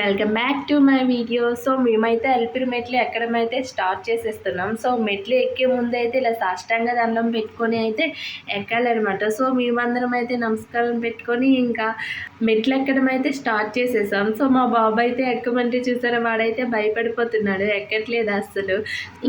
Welcome back to my video. So మేమైతే అలిపిరి మెట్లు ఎక్కడం అయితే స్టార్ట్ చేసేస్తున్నాం. సో మెట్లు ఎక్కే ముందు అయితే ఇలా సాష్టాంగ దండం పెట్టుకొని అయితే ఎక్కాలన్నమాట. సో మేమందరం అయితే నమస్కారం పెట్టుకొని ఇంకా మెట్లు ఎక్కడం అయితే స్టార్ట్ చేసేసాం. సో మా బాబు అయితే ఎక్కమంటే చూసారా వాడైతే భయపడిపోతున్నాడు. ఎక్కట్లేదు అస్సలు.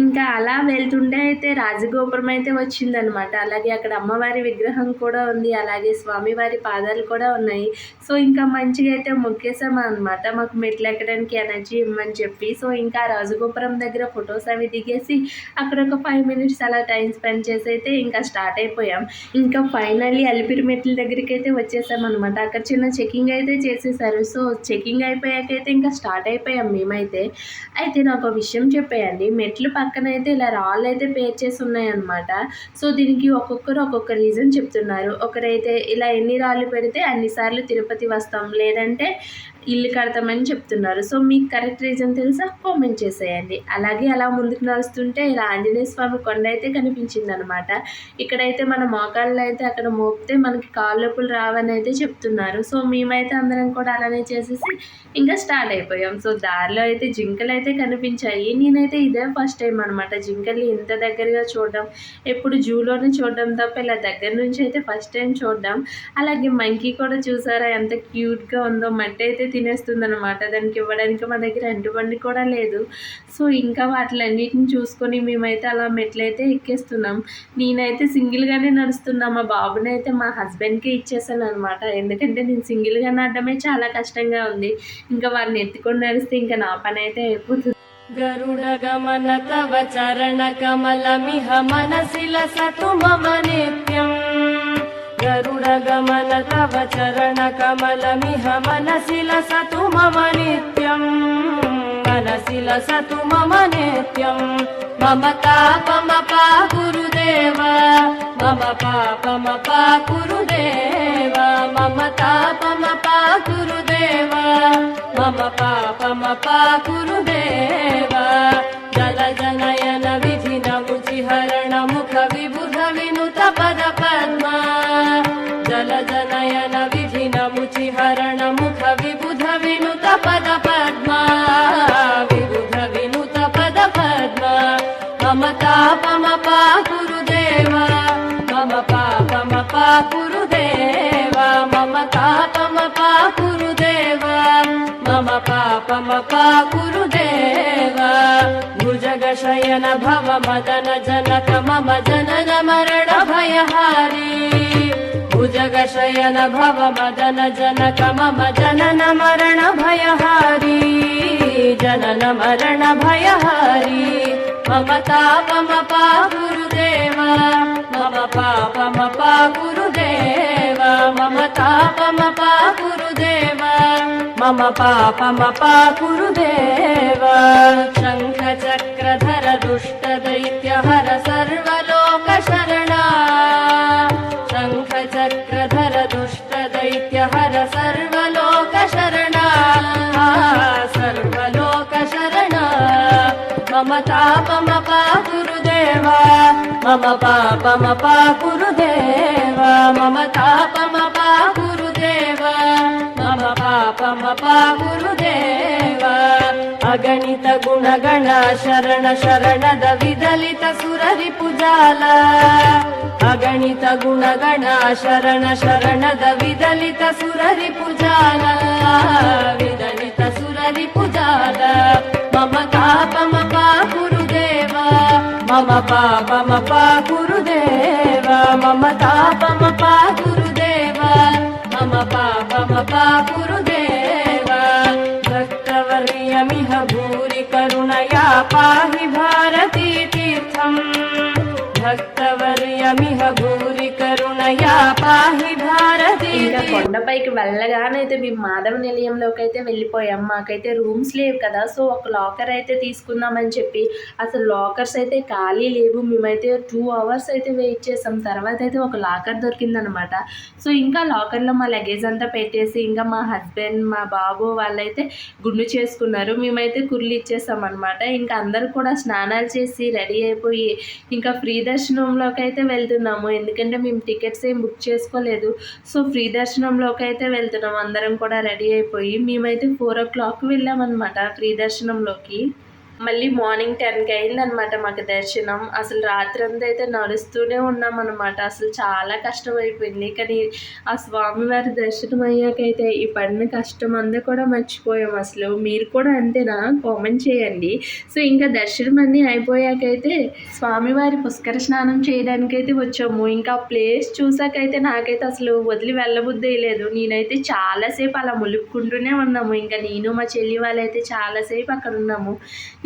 ఇంకా అలా వెళ్తుంటే అయితే రాజగోపురం అయితే వచ్చిందనమాట. అలాగే అక్కడ అమ్మవారి విగ్రహం కూడా ఉంది. అలాగే స్వామివారి పాదాలు కూడా ఉన్నాయి. సో ఇంకా మంచిగా అయితే మొక్కేసాం అనమాట మాకు మెట్లు ఎక్కడానికి ఎనర్జీ ఇవ్వమని చెప్పి. సో ఇంకా రాజగోపురం దగ్గర ఫొటోస్ అవి దిగేసి అక్కడ ఒక ఫైవ్ మినిట్స్ అలా టైం స్పెండ్ చేసి అయితే ఇంకా స్టార్ట్ అయిపోయాం. ఇంకా ఫైనల్లీ అలిపిరి మెట్ల దగ్గరికి అయితే వచ్చేసాం అనమాట అక్కడ చిన్న చెకింగ్ అయితే చేసేసారు. సో చెకింగ్ అయిపోయాకైతే ఇంకా స్టార్ట్ అయిపోయాం మేమైతే. అయితే నాకు ఒక విషయం చెప్పేయండి. మెట్లు పక్కన అయితే ఇలా రాళ్ళు అయితే పేర్ చేసి ఉన్నాయన్నమాట. సో దీనికి ఒక్కొక్కరు ఒక్కొక్క రీజన్ చెప్తున్నారు. ఒకరైతే ఇలా ఎన్ని రాళ్ళు పెడితే అన్నిసార్లు తిరుపతి వస్తాం. లేదంటే ఇల్లు కడతామని చెప్తున్నారు. సో మీకు కరెక్ట్ రీజన్ తెలుసా? కామెంట్ చేసేయండి. అలాగే అలా ముందుకు నడుస్తుంటే ఇలా ఆంజనేయ స్వామి కొండ అయితే కనిపించింది అనమాట ఇక్కడైతే మన మోకాళ్ళు అయితే అక్కడ మోపితే మనకి కాళ్ళొప్పులు రావని అయితే చెప్తున్నారు. సో మేమైతే అందరం కూడా అలానే చేసేసి ఇంకా స్టార్ట్ అయిపోయాం. సో దారిలో అయితే జింకలు అయితే కనిపించాయి. నేనైతే ఇదే ఫస్ట్ టైం అనమాట జింకలు ఇంత దగ్గరగా చూడడం. ఎప్పుడు జూలోనే చూడడం తప్ప ఇలా దగ్గర నుంచి అయితే ఫస్ట్ టైం చూడడం. అలాగే మంకీ కూడా చూసారా? ఎంత క్యూట్గా ఉందో. మట్టి అయితే తినేస్తుంది అనమాట దానికి ఇవ్వడానికి మా దగ్గర అంటుబండి కూడా లేదు సో ఇంకా వాటిలన్నిటిని చూసుకొని మేమైతే అలా మెట్లయితే ఎక్కేస్తున్నాం నేనైతే సింగిల్గానే నడుస్తున్నా మా బాబుని అయితే మా హస్బెండ్కి ఇచ్చేసాను అనమాట ఎందుకంటే నేను సింగిల్గా నడడమే చాలా కష్టంగా ఉంది ఇంకా వారిని ఎత్తుకొని నడిస్తే ఇంకా నా పని అయితే అయిపోతుంది गरुडगमन तव चरणकमलमिह मनसि लसतु मम नित्यम् गरुडगमन तव चरणकमलमिह मनसि लसतु मम नित्यम् मनसि लसतु मम नित्यम् मम तापमपा गुरुदेव। मम पापमपा गुरुदेव। मम तापमपा गुरुदेव। मम पापमपा गुरुदेव। जलजनयन विधिनमुचिहरण मुख विबुध विधिनमुचिहरण मुख विबुध विनुत पद पद्मा विबुध विनुत पद पद्मा मम तापमपा गुरुदेव मम पापमपा गुरुदेव मम तापमपा गुरुदेव मम पापमपा गुरुदेव भुजगशयन भव मदन जनक मम जनन मरण भयहारी भुजगशयन भव मदन जनक मम जनन मरण भयहारी। जनन मरण भयहारी। मम तापमपा गुरुदेव। मम पापमपा गुरुदेव। मम तापमपा गुरुदेव। मम पापमपा गुरुदेव सर्वलोकशरणा। सर्वलोकशरणा। मम तापमपा गुरुदेव मम पापमपा गुरुदेव मम तापमपा गुरुदेव पापमपा गुरुदेव अगणित गुणगण शरण शरणद विदलित सुररिपुजाल। अगणित गुणगण शरण शरणद विदलित सुररिपुजाल। विदलित सुररिपुजाल। मम तापमपा गुरुदेव मम पापमपा भक्तवर्यमिह भूरि करुणया पाहि కొండపైకి వెళ్ళగానే అయితే మేము మాధవ నిలయంలోకి అయితే వెళ్ళిపోయాం. మాకైతే రూమ్స్ లేవు కదా సో ఒక లాకర్ అయితే తీసుకుందామని చెప్పి. అసలు లాకర్స్ అయితే ఖాళీ లేవు. మేమైతే టూ అవర్స్ అయితే వెయిట్ చేసాం. తర్వాత అయితే ఒక లాకర్ దొరికిందనమాట. సో ఇంకా లాకర్లో మా లగేజ్ అంతా పెట్టేసి ఇంకా మా హస్బెండ్ మా బాబు వాళ్ళైతే గుండు చేసుకున్నారు. మేమైతే కుర్లు ఇచ్చేసాం అనమాట. ఇంకా అందరూ కూడా స్నానాలు చేసి రెడీ అయిపోయి ఇంకా ఫ్రీ దర్శనంలోకి అయితే వెళ్తున్నాము. ఎందుకంటే మేము టికెట్స్ ఏం బుక్ చేసుకోలేదు. సో ఫ్రీ దర్శనం దర్శనంలోకి అయితే వెళ్తున్నాం. అందరం కూడా రెడీ అయిపోయి మేమైతే ఫోర్ ఓ క్లాక్ వెళ్ళామన్నమాట ఫ్రీ దర్శనంలోకి మళ్ళీ మార్నింగ్ టెన్కి అయిందనమాట మాకు దర్శనం. అసలు రాత్రి అంతా అయితే నడుస్తూనే ఉన్నామన్నమాట. అసలు చాలా కష్టమైపోయింది. కానీ ఆ స్వామివారి దర్శనం అయ్యాకైతే ఈ పడిన కష్టం అంతా కూడా మర్చిపోయాం అసలు. మీరు కూడా అంతేనా? కామెంట్ చేయండి. సో ఇంకా దర్శనం అన్నీ అయిపోయాకైతే స్వామివారి పుష్కర స్నానం చేయడానికైతే వచ్చాము. ఇంకా ఆ ప్లేస్ చూసాకైతే నాకైతే అసలు వదిలి వెళ్ళబుద్ధి లేదు. నేనైతే చాలాసేపు అలా ములుపుకుంటూనే ఉన్నాము. ఇంకా నేను మా చెల్లి వాళ్ళైతే చాలాసేపు అక్కడ ఉన్నాము.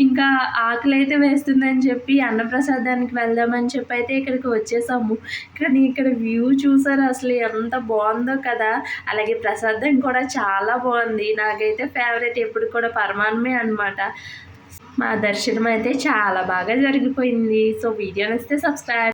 ఇంకా ఆకలి అయితే వేస్తుందని చెప్పి అన్నప్రసాదానికి వెళ్దామని చెప్పి అయితే ఇక్కడికి వచ్చేసాము. కానీ ఇక్కడ వ్యూ చూసారు అసలు ఎంత బాగుందో కదా? అలాగే ప్రసాదం కూడా చాలా బాగుంది. నాకైతే ఫేవరెట్ ఎప్పుడు కూడా పరమాన్నమే అనమాట మా దర్శనం అయితే చాలా బాగా జరిగిపోయింది. సో వీడియో నచ్చితే సబ్స్క్రైబ్